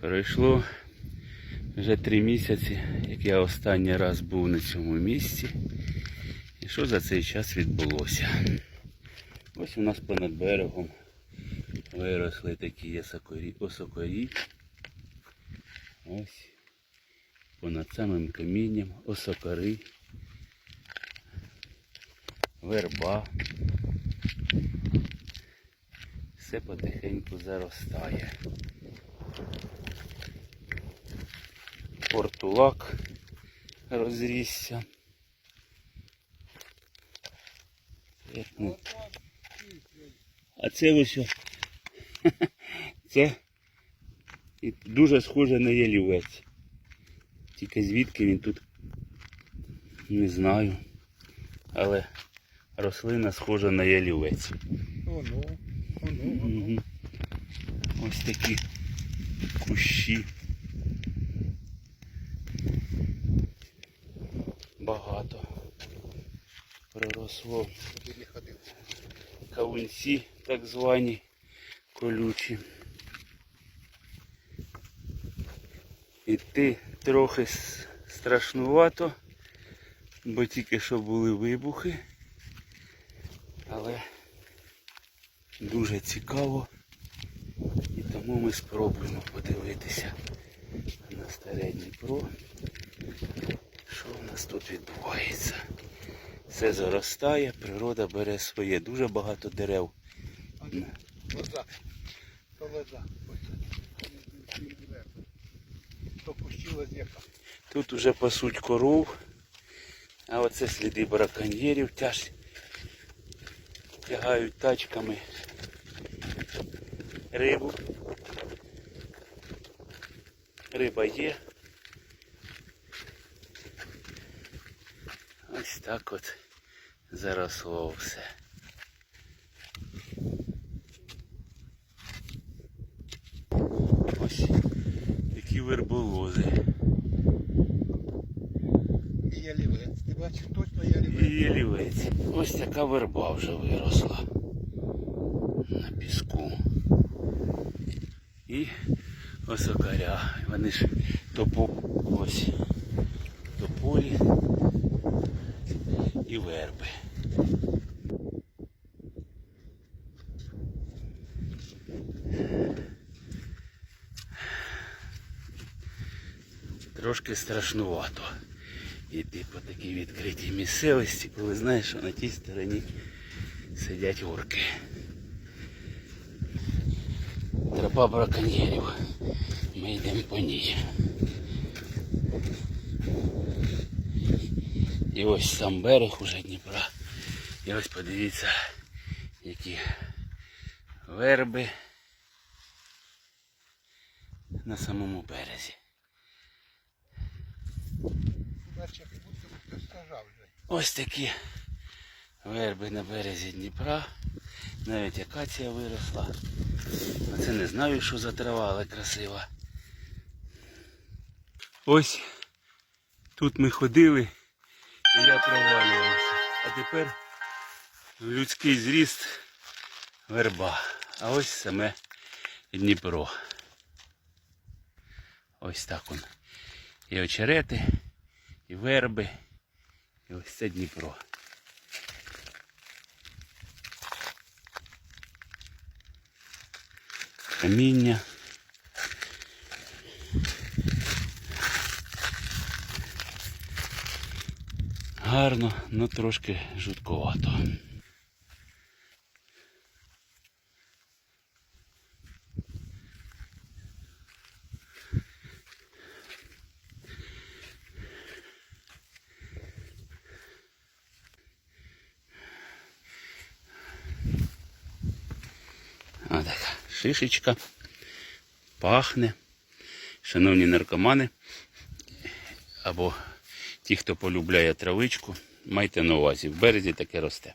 Пройшло вже три місяці, як я останній раз був на цьому місці. І що за цей час відбулося? Ось у нас понад берегом виросли такі осокорі. Ось понад самим камінням осокори, верба. Все потихеньку заростає. Портулак розрісся. Ну, А це ось. Це і дуже схоже на ялівець. Тільки звідки він тут не знаю. Але рослина схожа на ялівець. Оно, оно, оно. Ось такі кущі. Багато ходив. Кавунці так звані колючі. Іти трохи страшнувато, бо тільки що були вибухи. Але дуже цікаво. І тому ми спробуємо подивитися на старе Дніпро. Що в нас тут відбувається? Все заростає, природа бере своє. Дуже багато дерев. Лоза. То лоза. То пущила зяка. Тут уже пасуть коров, а оце сліди браконьєрів тяж тягають тачками рибу. Риба є. Ось так от заросло все. Ось такі верболози. І ялівець. Ти бачиш, точно ялівець. І ялівець. Ось така верба вже виросла на піску. І осокаря. Вони ж топо ось тополі і верби. Трошки страшнувато йти по такій відкритій місцевості, коли знаєш, що на тій стороні сидять орки. Тропа браконьєрів. Ми йдемо по ній. І ось сам берег уже Дніпра. І ось подивіться, які верби на самому березі. Ось такі верби на березі Дніпра. Навіть акація виросла. А це не знаю, що за трава, але красива. Ось тут ми ходили і я провалювався. А тепер людський зріст верба. А ось саме Дніпро. Ось так он. І очерети, і верби. І ось це Дніпро. Каміння. Гарно, але трошки жутковато. Шишечка. Пахне. Шановні наркомани. Або ті, хто полюбляє травичку, майте на увазі, в березі таке росте.